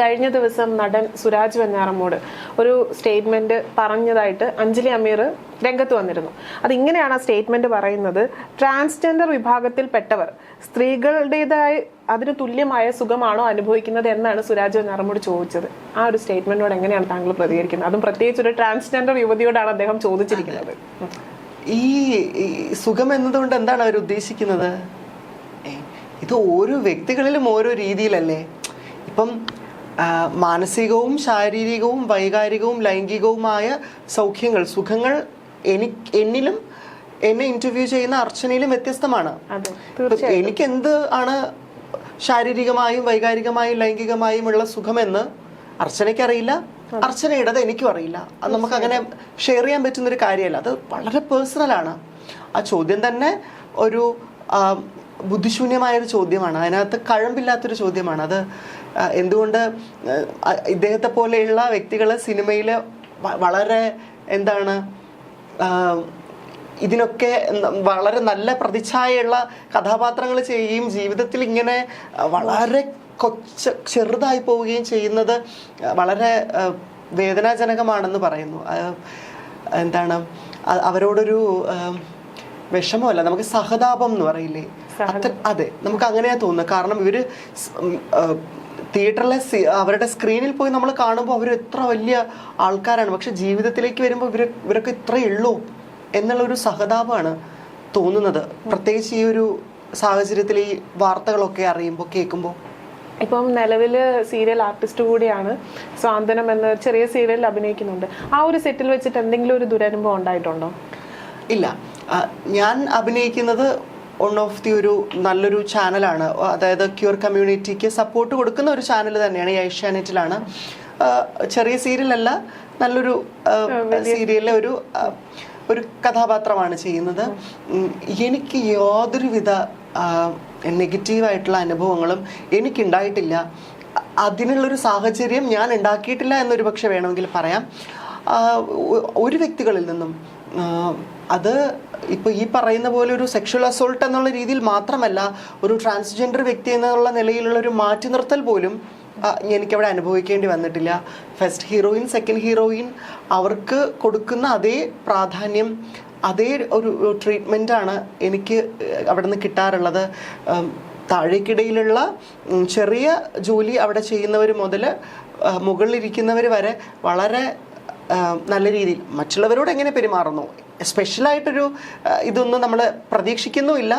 കഴിഞ്ഞ ദിവസം നടൻ സുരാജ് വെഞ്ഞാറമ്മോട് ഒരു സ്റ്റേറ്റ്മെന്റ് പറഞ്ഞതായിട്ട് അഞ്ജലി അമീർ രംഗത്ത് വന്നിരുന്നു. അത് ഇങ്ങനെയാണ് ആ സ്റ്റേറ്റ്മെന്റ് പറയുന്നത് ട്രാൻസ്ജെൻഡർ വിഭാഗത്തിൽപ്പെട്ടവർ സ്ത്രീകളുടേതായ അതിന് തുല്യമായ സുഖമാണോ അനുഭവിക്കുന്നത് എന്നാണ് സുരാജ് വെഞ്ഞാറമ്മോട് ചോദിച്ചത്. ആ ഒരു സ്റ്റേറ്റ്മെന്റിനോട് എങ്ങനെയാണ് താങ്കൾ പ്രതികരിക്കുന്നത്? അതും പ്രത്യേകിച്ച് ഒരു ട്രാൻസ്ജെൻഡർ യുവതിയോടാണ് അദ്ദേഹം ചോദിച്ചിരിക്കുന്നത്. ഈ സുഖം എന്നതുകൊണ്ട് എന്താണ് അവർ ഉദ്ദേശിക്കുന്നത്? ഇത് ഓരോ വ്യക്തികളിലും ഓരോ രീതിയിലല്ലേ? ഇപ്പം മാനസികവും ശാരീരികവും വൈകാരികവും ലൈംഗികവുമായ സൗഖ്യങ്ങൾ സുഖങ്ങൾ എനിക്ക് എന്നിലും എന്നെ ഇന്റർവ്യൂ ചെയ്യുന്ന അർച്ചനയിലും വ്യത്യസ്തമാണ്. എനിക്ക് എന്ത് ആണ് ശാരീരികമായും വൈകാരികമായും ലൈംഗികമായും ഉള്ള സുഖമെന്ന് അർച്ചനയ്ക്ക് അറിയില്ല അർച്ചനയുടേത് എനിക്കും അറിയില്ല. അത് നമുക്ക് അങ്ങനെ ഷെയർ ചെയ്യാൻ പറ്റുന്ന ഒരു കാര്യമല്ല. അത് വളരെ പേഴ്സണലാണ് ആ ചോദ്യം തന്നെ ഒരു ആ, ബുദ്ധിശൂന്യമായ ഒരു ചോദ്യമാണ്. അതിനകത്ത് കഴമ്പില്ലാത്തൊരു ചോദ്യമാണ്. അത് എന്തുകൊണ്ട് ഇദ്ദേഹത്തെ പോലെയുള്ള വ്യക്തികൾ സിനിമയിൽ വളരെ എന്താണ് ഇതിനൊക്കെ വളരെ നല്ല പ്രതിച്ഛായയുള്ള കഥാപാത്രങ്ങൾ ചെയ്യുകയും ജീവിതത്തിൽ ഇങ്ങനെ വളരെ കൊച്ച ചെറുതായി പോവുകയും ചെയ്യുന്നത് വളരെ വേദനാജനകമാണെന്ന് പറയുന്നു. എന്താണ് അവരോടൊരു വിഷമമല്ല. നമുക്ക് സഹതാപം എന്ന് പറയില്ലേ? അത്ര അതെ നമുക്ക് അങ്ങനെയാ തോന്നുന്നത് കാരണം ഇവർ തിയേറ്ററിലെ അവരുടെ സ്ക്രീനിൽ പോയി നമ്മൾ കാണുമ്പോൾ അവർ എത്ര വലിയ ആൾക്കാരാണ്. പക്ഷെ ജീവിതത്തിലേക്ക് വരുമ്പോൾ ഇവർ ഇവരൊക്കെ ഇത്രയേ ഉള്ളൂ എന്നുള്ളൊരു സഹതാപമാണ് തോന്നുന്നത്. പ്രത്യേകിച്ച് ഈ ഒരു സാഹചര്യത്തിൽ ഈ വാർത്തകളൊക്കെ അറിയുമ്പോൾ കേൾക്കുമ്പോൾ ഇപ്പം നിലവിൽ സീരിയൽ ആർട്ടിസ്റ്റ് കൂടിയാണ് സ്വാന്തനം എന്ന ചെറിയ സീരിയലിൽ അഭിനയിക്കുന്നുണ്ട്. ആ ഒരു സെറ്റിൽ വെച്ചിട്ട് എന്തെങ്കിലും ഒരു ദുരനുഭവം ഉണ്ടായിട്ടുണ്ടോ? ഇല്ല. ഞാൻ അഭിനയിക്കുന്നത് വൺ ഓഫ് ദി ഒരു നല്ലൊരു ചാനലാണ് അതായത് ക്യൂർ കമ്മ്യൂണിറ്റിക്ക് സപ്പോർട്ട് കൊടുക്കുന്ന ഒരു ചാനൽ തന്നെയാണ് ഈ ഏഷ്യാനെറ്റിലാണ് ചെറിയ സീരിയലല്ല നല്ലൊരു സീരിയലിലെ ഒരു ഒരു കഥാപാത്രമാണ് ചെയ്യുന്നത്. എനിക്ക് യാതൊരുവിധ നെഗറ്റീവായിട്ടുള്ള അനുഭവങ്ങളും എനിക്കുണ്ടായിട്ടില്ല. അതിനുള്ളൊരു സാഹചര്യം ഞാൻ ഉണ്ടാക്കിയിട്ടില്ല എന്നൊരു പക്ഷെ വേണമെങ്കിൽ പറയാം. ഒരു വ്യക്തികളിൽ നിന്നും അത് ഇപ്പൊ ഈ പറയുന്ന പോലെ ഒരു സെക്ഷൽ അസോൾട്ട് എന്നുള്ള രീതിയിൽ മാത്രമല്ല ഒരു ട്രാൻസ്ജെൻഡർ വ്യക്തി എന്നുള്ള നിലയിലുള്ള ഒരു മാറ്റി നിർത്തൽ പോലും എനിക്കവിടെ അനുഭവിക്കേണ്ടി വന്നിട്ടില്ല. ഫസ്റ്റ് ഹീറോയിൻ സെക്കൻഡ് ഹീറോയിൻ അവർക്ക് കൊടുക്കുന്ന അതേ പ്രാധാന്യം അതേ ഒരു ട്രീറ്റ്മെന്റ് ആണ് എനിക്ക് അവിടെ നിന്ന് കിട്ടാറുള്ളത്. താഴേക്കിടയിലുള്ള ചെറിയ ജോലി അവിടെ ചെയ്യുന്നവർ മുതൽ മുകളിലിരിക്കുന്നവർ വരെ വളരെ നല്ല രീതിയിൽ മറ്റുള്ളവരോട് എങ്ങനെ പെരുമാറുന്നു? സ്പെഷ്യലായിട്ടൊരു ഇതൊന്നും നമ്മൾ പ്രതീക്ഷിക്കുന്നുമില്ല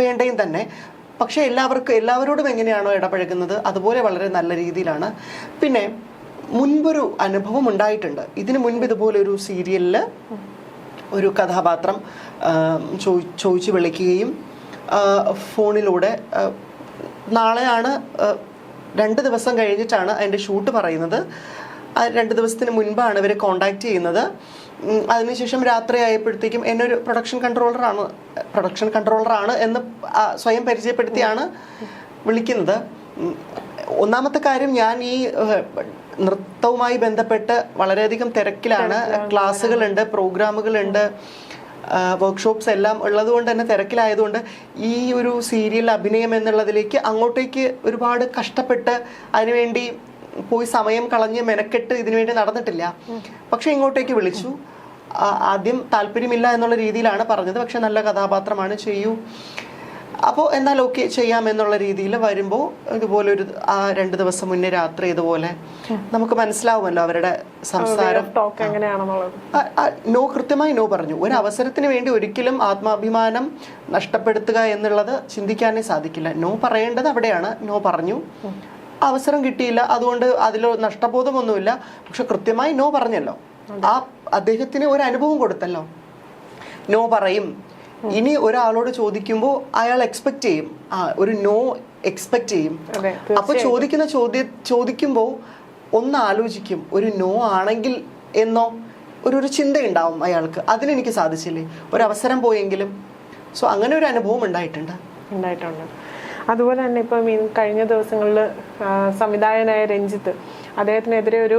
വേണ്ടയും തന്നെ. പക്ഷേ എല്ലാവർക്കും എല്ലാവരോടും എങ്ങനെയാണോ ഇടപഴകുന്നത് അതുപോലെ വളരെ നല്ല രീതിയിലാണ്. പിന്നെ മുൻപൊരു അനുഭവം ഉണ്ടായിട്ടുണ്ട്. ഇതിനു മുൻപ് ഇതുപോലെ ഒരു സീരിയലിൽ ഒരു കഥാപാത്രം ചോദിച്ചു വിളിക്കുകയും ഫോണിലൂടെ നാളെയാണ് രണ്ട് ദിവസം കഴിഞ്ഞിട്ടാണ് അതിന്റെ ഷൂട്ട് പറയുന്നത്. രണ്ട് ദിവസത്തിന് മുൻപാണ് ഇവർ കോണ്ടാക്ട് ചെയ്യുന്നത്. അതിനുശേഷം രാത്രി ആയപ്പോഴത്തേക്കും എന്നെ ഒരു പ്രൊഡക്ഷൻ കൺട്രോളറാണ് പ്രൊഡക്ഷൻ കൺട്രോളറാണ് എന്ന് സ്വയം പരിചയപ്പെടുത്തിയാണ് വിളിക്കുന്നത്. ഒന്നാമത്തെ കാര്യം ഞാൻ ഈ നൃത്തവുമായി ബന്ധപ്പെട്ട് വളരെയധികം തിരക്കിലാണ്. ക്ലാസ്സുകളുണ്ട് പ്രോഗ്രാമുകളുണ്ട് വർക്ക്ഷോപ്സ് എല്ലാം ഉള്ളതുകൊണ്ട് തന്നെ തിരക്കിലായതുകൊണ്ട് ഈ ഒരു സീരിയൽ അഭിനയം എന്നുള്ളതിലേക്ക് അങ്ങോട്ടേക്ക് ഒരുപാട് കഷ്ടപ്പെട്ട് അതിനുവേണ്ടി പോയി സമയം കളഞ്ഞ് മെനക്കെട്ട് ഇതിനുവേണ്ടി നടന്നിട്ടില്ല. പക്ഷെ ഇങ്ങോട്ടേക്ക് വിളിച്ചു. ആദ്യം താല്പര്യമില്ല എന്നുള്ള രീതിയിലാണ് പറഞ്ഞത്. പക്ഷെ നല്ല കഥാപാത്രമാണ് ചെയ്യൂ. അപ്പോൾ എന്നാൽ ഓക്കെ ചെയ്യാം എന്നുള്ള രീതിയിൽ വരുമ്പോൾ ഇതുപോലെ ഒരു ആ രണ്ട് ദിവസം മുന്നേ രാത്രി ഇതുപോലെ നമുക്ക് മനസ്സിലാവുമല്ലോ അവരുടെ സംസാരം. നോ കൃത്യമായി നോ പറഞ്ഞു. ഒരു അവസരത്തിന് വേണ്ടി ഒരിക്കലും ആത്മാഭിമാനം നഷ്ടപ്പെടുത്തുക എന്നുള്ളത് ചിന്തിക്കാനേ സാധിക്കില്ല. നോ പറയേണ്ടത് അവിടെയാണ്. നോ പറഞ്ഞു. അവസരം കിട്ടിയില്ല. അതുകൊണ്ട് അതിൽ നഷ്ടബോധമൊന്നുമില്ല. പക്ഷെ കൃത്യമായി നോ പറഞ്ഞല്ലോ. ആ അദ്ദേഹത്തിന് ഒരു അനുഭവം കൊടുത്തല്ലോ. നോ പറയും. ഇനി ഒരാളോട് ചോദിക്കുമ്പോൾ അയാൾ എക്സ്പെക്ട് ചെയ്യും. ആ ഒരു നോ എക്സ്പെക്ട് ചെയ്യും. അപ്പൊ ചോദിക്കുന്ന ചോദ്യ ചോദിക്കുമ്പോൾ ഒന്ന് ആലോചിക്കും. ഒരു നോ ആണെങ്കിൽ എന്നോ ഒരു ഒരു ചിന്തയുണ്ടാവും അയാൾക്ക്. അതിനെനിക്ക് സാധിച്ചില്ലേ? ഒരു അവസരം പോയെങ്കിലും. സോ അങ്ങനെ ഒരു അനുഭവം ഉണ്ടായിട്ടുണ്ട്. ഉണ്ടായിട്ടുണ്ട്. അതുപോലെ തന്നെ ഇപ്പം കഴിഞ്ഞ ദിവസങ്ങളിൽ സംവിധായകനായ രഞ്ജിത്ത് അദ്ദേഹത്തിനെതിരെ ഒരു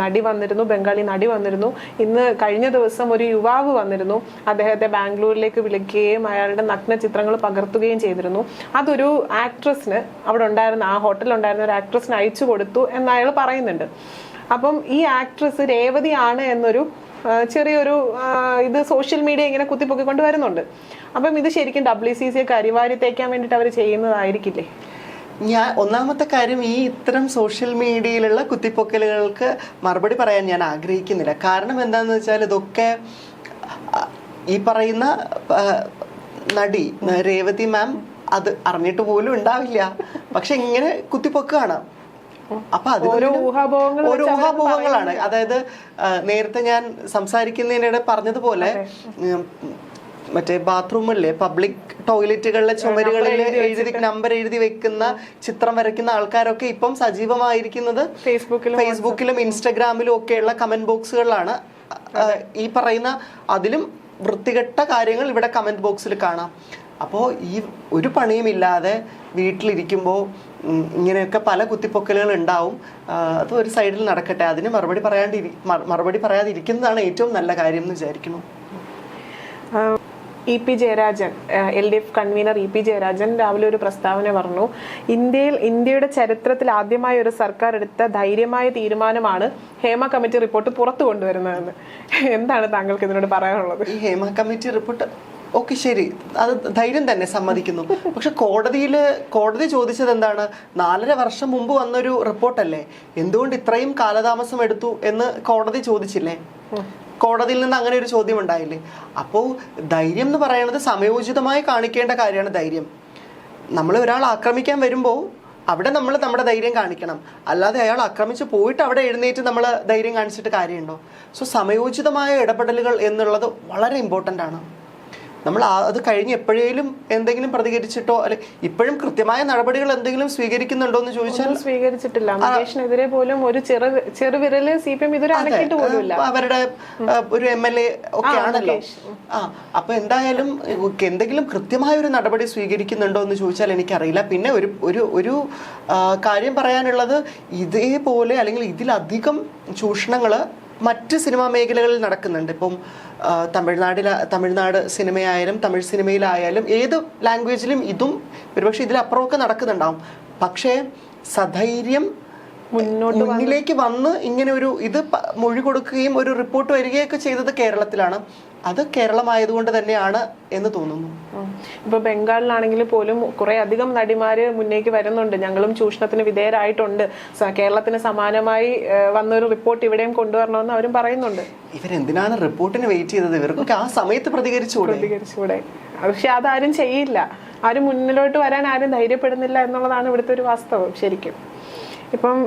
നടി വന്നിരുന്നു ബംഗാളി നടി വന്നിരുന്നു. ഇന്ന് കഴിഞ്ഞ ദിവസം ഒരു യുവാവ് വന്നിരുന്നു. അദ്ദേഹത്തെ ബാംഗ്ലൂരിലേക്ക് വിളിക്കുകയും അയാളുടെ നഗ്ന ചിത്രങ്ങൾ പകർത്തുകയും ചെയ്തിരുന്നു. അതൊരു ആക്ട്രസിന് അവിടെ ഉണ്ടായിരുന്ന ആ ഹോട്ടലിൽ ഉണ്ടായിരുന്ന ഒരു ആക്ട്രസിന് അയച്ചു കൊടുത്തു എന്ന് അയാൾ പറയുന്നുണ്ട്. അപ്പം ഈ ആക്ട്രസ് രേവതിയാണ് എന്നൊരു ചെറിയൊരു ഇത് സോഷ്യൽ മീഡിയ ഇങ്ങനെ കുത്തിപ്പൊക്കിക്കൊണ്ട് വരുന്നുണ്ട് അപ്പം ഇത് ശരിക്കും ഡബ്ല്യു സി സിയെ കരിവാരി തേക്കാൻ വേണ്ടിയിട്ട് അവർ ചെയ്യുന്നതായിരിക്കില്ലേ? ഞാൻ ഒന്നാമത്തെ കാര്യം ഈ ഇത്തരം സോഷ്യൽ മീഡിയയിലുള്ള കുത്തിപ്പൊക്കലുകൾക്ക് മറുപടി പറയാൻ ഞാൻ ആഗ്രഹിക്കുന്നില്ല. കാരണം എന്താണെന്ന് വെച്ചാൽ ഇതൊക്കെ ഈ പറയുന്ന നടി രേവതി മാം അത് അറിഞ്ഞിട്ട് പോലും ഉണ്ടാവില്ല. പക്ഷെ ഇങ്ങനെ കുത്തിപ്പൊക്കുകയാണ് അപ്പൊ അതിൽ ഓരോ അവരത് ഊഹാപോഹങ്ങളാണ്. അതായത് നേരത്തെ ഞാൻ സംസാരിക്കുന്നതിനിടെ പറഞ്ഞതുപോലെ മറ്റേ ബാത്റൂമിലെ പബ്ലിക് ടോയ്ലറ്റുകളിലെ ചുമരുകളിൽ എഴുതി നമ്പർ എഴുതി വെക്കുന്ന ചിത്രം വരയ്ക്കുന്ന ആൾക്കാരൊക്കെ ഇപ്പം സജീവമായിരിക്കുന്നത് ഫേസ്ബുക്കിലും ഫേസ്ബുക്കിലും ഇൻസ്റ്റഗ്രാമിലും ഒക്കെയുള്ള കമന്റ് ബോക്സുകളിലാണ് ഈ പറയുന്ന അതിലും വൃത്തികെട്ട കാര്യങ്ങൾ ഇവിടെ കമന്റ് ബോക്സിൽ കാണാം. അപ്പോൾ ഈ ഒരു പണിയുമില്ലാതെ വീട്ടിലിരിക്കുമ്പോൾ ഇങ്ങനെയൊക്കെ പല കുത്തിപ്പൊക്കലുകൾ ഉണ്ടാവും. അത് ഒരു സൈഡിൽ നടക്കട്ടെ. അതിന് മറുപടി പറയാണ്ടി മറുപടി പറയാതിരിക്കുന്നതാണ് ഏറ്റവും നല്ല കാര്യം എന്ന് വിചാരിക്കുന്നു. E P Jayarajan L D F convener E P Jayarajan രാവിലെ ഒരു പ്രസ്താവന പറഞ്ഞു. ഇന്ത്യയിൽ ഇന്ത്യയുടെ ചരിത്രത്തിൽ ആദ്യമായി ഒരു സർക്കാർ എടുത്ത ധൈര്യമായ തീരുമാനമാണ് ഹേമ കമ്മിറ്റി റിപ്പോർട്ട് പുറത്തു കൊണ്ടുവരുന്നതെന്ന്. എന്താണ് താങ്കൾക്ക് ഇതിനോട് പറയാനുള്ളത്? ഈ ഹേമ കമ്മിറ്റി റിപ്പോർട്ട് ഓക്കെ ശരി. അത് ധൈര്യം തന്നെ സമ്മതിക്കുന്നു. പക്ഷെ കോടതിയിൽ കോടതി ചോദിച്ചത് എന്താണ്? നാലര വർഷം മുമ്പ് വന്നൊരു റിപ്പോർട്ടല്ലേ? എന്തുകൊണ്ട് ഇത്രയും കാലതാമസം എടുത്തു എന്ന് കോടതി ചോദിച്ചില്ലേ? കോടതിയിൽ നിന്ന് അങ്ങനെ ഒരു ചോദ്യം ഉണ്ടായില്ലേ? അപ്പോൾ ധൈര്യം എന്ന് പറയുന്നത് സമയോചിതമായി കാണിക്കേണ്ട കാര്യമാണ് ധൈര്യം. നമ്മൾ ഒരാൾ ആക്രമിക്കാൻ വരുമ്പോൾ അവിടെ നമ്മൾ നമ്മുടെ ധൈര്യം കാണിക്കണം. അല്ലാതെ അയാൾ ആക്രമിച്ച് പോയിട്ട് അവിടെ എഴുന്നേറ്റ് നമ്മൾ ധൈര്യം കാണിച്ചിട്ട് കാര്യമുണ്ടോ? സോ സമയോചിതമായ ഇടപെടലുകൾ എന്നുള്ളത് വളരെ ഇമ്പോർട്ടന്റ് ആണ്. നമ്മൾ അത് കഴിഞ്ഞ് എപ്പോഴേലും എന്തെങ്കിലും പ്രതികരിച്ചിട്ടോ അല്ലെ ഇപ്പോഴും കൃത്യമായ നടപടികൾ എന്തെങ്കിലും സ്വീകരിക്കുന്നുണ്ടോ എന്ന് ചോദിച്ചാൽ സ്വീകരിച്ചിട്ടില്ല. എതിരെ പോലും ഒരു ചെറു ചെറുവിരൽ സി പി എം ഇതുവരെ പോലുമില്ല. അവരുടെ ഒരു എം എൽ എ ഒക്കെ ആണല്ലോ. ആ അപ്പൊ എന്തായാലും എന്തെങ്കിലും കൃത്യമായ ഒരു നടപടി സ്വീകരിക്കുന്നുണ്ടോ എന്ന് ചോദിച്ചാൽ എനിക്കറിയില്ല. പിന്നെ ഒരു ഒരു ഒരു കാര്യം പറയാനുള്ളത് ഇതേപോലെ അല്ലെങ്കിൽ ഇതിലധികം ചൂഷണങ്ങൾ മറ്റ് സിനിമാ മേഖലകളിൽ നടക്കുന്നുണ്ട്. ഇപ്പം തമിഴ്നാടിൽ തമിഴ്നാട് സിനിമയായാലും തമിഴ് സിനിമയിലായാലും ഏത് ലാംഗ്വേജിലും ഇതും ഒരുപക്ഷെ ഇതിലപ്പുറമൊക്കെ നടക്കുന്നുണ്ടാവും. പക്ഷേ സധൈര്യം മുന്നോട്ട് മുന്നിലേക്ക് വന്ന് ഇങ്ങനെ ഒരു ഇത് മൊഴി കൊടുക്കുകയും ഒരു റിപ്പോർട്ട് വരികയൊക്കെ ചെയ്തത് കേരളത്തിലാണ്. അത് കേരളമായതുകൊണ്ട് തന്നെയാണ് എന്ന് തോന്നുന്നു. ഇപ്പൊ ബംഗാളിലാണെങ്കിൽ പോലും കുറെ അധികം നടിമാര് മുന്നേക്ക് വരുന്നുണ്ട്. ഞങ്ങളും ചൂഷണത്തിന് വിധേയരായിട്ടുണ്ട്. കേരളത്തിന് സമാനമായി വന്ന വന്നൊരു റിപ്പോർട്ട് ഇവിടെയും കൊണ്ടുവരണമെന്ന് അവരും പറയുന്നുണ്ട്. ഇവരെന്തിനാണ് റിപ്പോർട്ടിന് വെയിറ്റ് ചെയ്തത്? ഇവർക്കൊക്കെ ആ സമയത്ത് പ്രതികരിച്ചുകൂടെ? പ്രതികരിച്ചുകൂടെ. പക്ഷെ അതാരും ചെയ്യില്ല. ആരും മുന്നിലോട്ട് വരാൻ ആരും ധൈര്യപ്പെടുന്നില്ല എന്നുള്ളതാണ് ഇവിടുത്തെ ഒരു വാസ്തവം ശരിക്കും. ഇപ്പം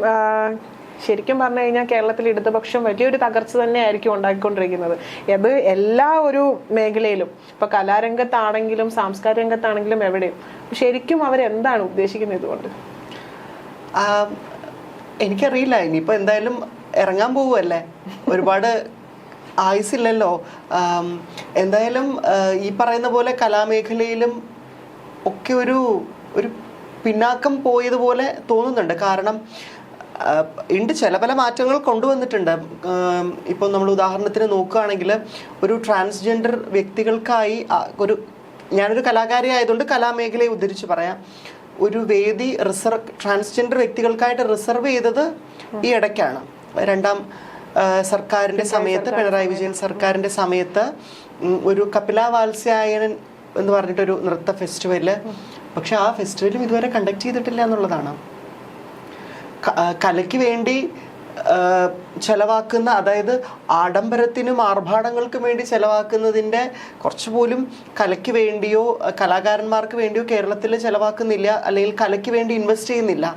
ശരിക്കും പറഞ്ഞു കഴിഞ്ഞാൽ കേരളത്തിൽ ഇടതുപക്ഷം വലിയൊരു തകർച്ച തന്നെയായിരിക്കും ഉണ്ടാക്കിക്കൊണ്ടിരിക്കുന്നത് അത് എല്ലാ ഒരു മേഖലയിലും ഇപ്പൊ കലാരംഗത്താണെങ്കിലും സാംസ്കാരിക രംഗത്താണെങ്കിലും എവിടെയും. ശരിക്കും അവരെന്താണ് ഉദ്ദേശിക്കുന്നത് ഇതുകൊണ്ട്? എനിക്കറിയില്ല. ഇനിയിപ്പോ എന്തായാലും ഇറങ്ങാൻ പോവുമല്ലേ ഒരുപാട് ആയുസില്ലല്ലോ എന്തായാലും ഈ പറയുന്ന പോലെ കലാമേഖലയിലും ഒക്കെ ഒരു ഒരു പിന്നാക്കം പോയതുപോലെ തോന്നുന്നുണ്ട്. കാരണം ഉണ്ട് ചില പല മാറ്റങ്ങൾ കൊണ്ടുവന്നിട്ടുണ്ട്. ഇപ്പം ഇപ്പോൾ നമ്മൾ ഉദാഹരണത്തിന് നോക്കുകയാണെങ്കിൽ ഒരു ട്രാൻസ്ജെൻഡർ വ്യക്തികൾക്കായി ഒരു ഞാനൊരു കലാകാരി ആയതുകൊണ്ട് കലാമേഖലയെ ഉദ്ധരിച്ച് പറയാം. ഒരു വേദി റിസർവ് ട്രാൻസ്ജെൻഡർ വ്യക്തികൾക്കായിട്ട് റിസർവ് ചെയ്തത് ഈ ഇടയ്ക്കാണ്. രണ്ടാം സർക്കാരിന്റെ സമയത്ത് പിണറായി വിജയൻ സർക്കാരിന്റെ സമയത്ത് ഒരു കപില വാത്സ്യായനൻ എന്ന് പറഞ്ഞിട്ടൊരു നൃത്ത ഫെസ്റ്റിവൽ പക്ഷെ ആ ഫെസ്റ്റിവലും ഇതുവരെ കണ്ടക്ട് ചെയ്തിട്ടില്ല എന്നുള്ളതാണ്. കലയ്ക്ക് വേണ്ടി ചെലവാക്കുന്ന അതായത് ആഡംബരത്തിനും ആർഭാടങ്ങൾക്കും വേണ്ടി ചെലവാക്കുന്നതിന്റെ കുറച്ച് പോലും കലയ്ക്ക് വേണ്ടിയോ കലാകാരന്മാർക്ക് വേണ്ടിയോ കേരളത്തിൽ ചെലവാക്കുന്നില്ല അല്ലെങ്കിൽ കലയ്ക്ക് വേണ്ടി ഇൻവെസ്റ്റ് ചെയ്യുന്നില്ല.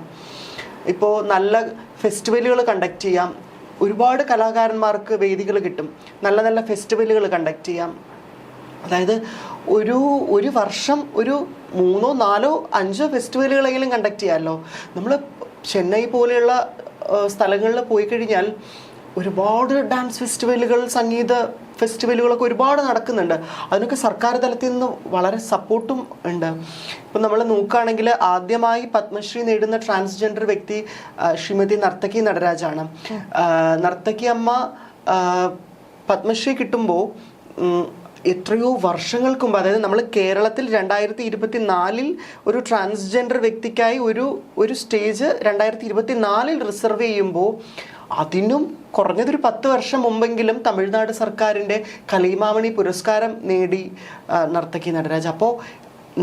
ഇപ്പോൾ നല്ല ഫെസ്റ്റിവലുകൾ കണ്ടക്ട് ചെയ്യാം. ഒരുപാട് കലാകാരന്മാർക്ക് വേദികൾ കിട്ടും. നല്ല നല്ല ഫെസ്റ്റിവലുകൾ കണ്ടക്ട് ചെയ്യാം. അതായത് ഒരു ഒരു വർഷം ഒരു മൂന്നോ നാലോ അഞ്ചോ ഫെസ്റ്റിവലുകളെങ്കിലും കണ്ടക്ട് ചെയ്യാമല്ലോ നമ്മൾ ചെന്നൈ പോലെയുള്ള സ്ഥലങ്ങളിൽ പോയി കഴിഞ്ഞാൽ ഒരുപാട് ഡാൻസ് ഫെസ്റ്റിവലുകൾ സംഗീത ഫെസ്റ്റിവലുകളൊക്കെ ഒരുപാട് നടക്കുന്നുണ്ട്. അതിനൊക്കെ സർക്കാർ തലത്തിൽ നിന്ന് വളരെ സപ്പോർട്ടും ഉണ്ട്. ഇപ്പം നമ്മൾ നോക്കുകയാണെങ്കിൽ ആദ്യമായി പത്മശ്രീ നേടുന്ന ട്രാൻസ്ജെൻഡർ വ്യക്തി ശ്രീമതി നർത്തകി നടരാജാണ്. നർത്തകി അമ്മ പത്മശ്രീ കിട്ടുമ്പോൾ എത്രയോ വർഷങ്ങൾക്ക് മുമ്പ് അതായത് നമ്മൾ കേരളത്തിൽ രണ്ടായിരത്തി ഇരുപത്തി നാലിൽ ഒരു ട്രാൻസ്ജെൻഡർ വ്യക്തിക്കായി ഒരു ഒരു സ്റ്റേജ് രണ്ടായിരത്തി ഇരുപത്തി നാലിൽ റിസർവ് ചെയ്യുമ്പോൾ അതിനും കുറഞ്ഞതൊരു പത്ത് വർഷം മുമ്പെങ്കിലും തമിഴ്നാട് സർക്കാരിന്റെ കലൈമാമണി പുരസ്കാരം നേടി നർത്തകി നടരാജ്. അപ്പോൾ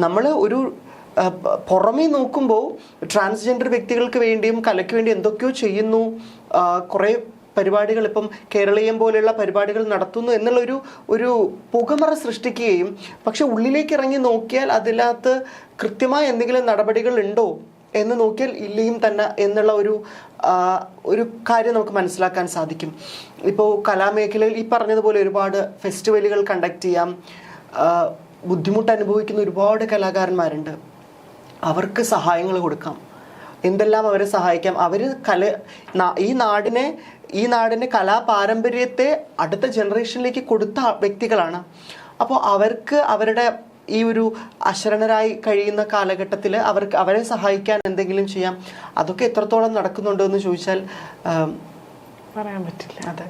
നമ്മൾ ഒരു പുറമേ നോക്കുമ്പോൾ ട്രാൻസ്ജെൻഡർ വ്യക്തികൾക്ക് വേണ്ടിയും കലയ്ക്ക് വേണ്ടി എന്തൊക്കെയോ ചെയ്യുന്നു. കുറേ പരിപാടികൾ ഇപ്പം കേരളീയം പോലെയുള്ള പരിപാടികൾ നടത്തുന്നു എന്നുള്ളൊരു ഒരു പുകമറ സൃഷ്ടിക്കുകയും പക്ഷെ ഉള്ളിലേക്ക് ഇറങ്ങി നോക്കിയാൽ അതിനകത്ത് കൃത്യമായ എന്തെങ്കിലും നടപടികൾ ഉണ്ടോ എന്ന് നോക്കിയാൽ ഇല്ലയും തന്നെ എന്നുള്ള ഒരു ഒരു കാര്യം നമുക്ക് മനസ്സിലാക്കാൻ സാധിക്കും. ഇപ്പോൾ കലാമേഖലയിൽ ഈ പറഞ്ഞതുപോലെ ഒരുപാട് ഫെസ്റ്റിവലുകൾ കണ്ടക്ട് ചെയ്യാം. ബുദ്ധിമുട്ട് അനുഭവിക്കുന്ന ഒരുപാട് കലാകാരന്മാരുണ്ട്. അവർക്ക് സഹായങ്ങൾ കൊടുക്കാം. എന്തെല്ലാം അവരെ സഹായിക്കാം. അവർ കല ഈ നാടിനെ ഈ നാടിന്റെ കലാപാരമ്പര്യത്തെ അടുത്ത ജനറേഷനിലേക്ക് കൊടുത്ത വ്യക്തികളാണ്. അപ്പോൾ അവർക്ക് അവരുടെ ഈ ഒരു അശരണരായി കഴിയുന്ന കാലഘട്ടത്തിൽ അവർക്ക് അവരെ സഹായിക്കാൻ എന്തെങ്കിലും ചെയ്യാം. അതൊക്കെ എത്രത്തോളം നടക്കുന്നുണ്ടോ എന്ന് ചോദിച്ചാൽ പറയാൻ പറ്റില്ല. അതെ.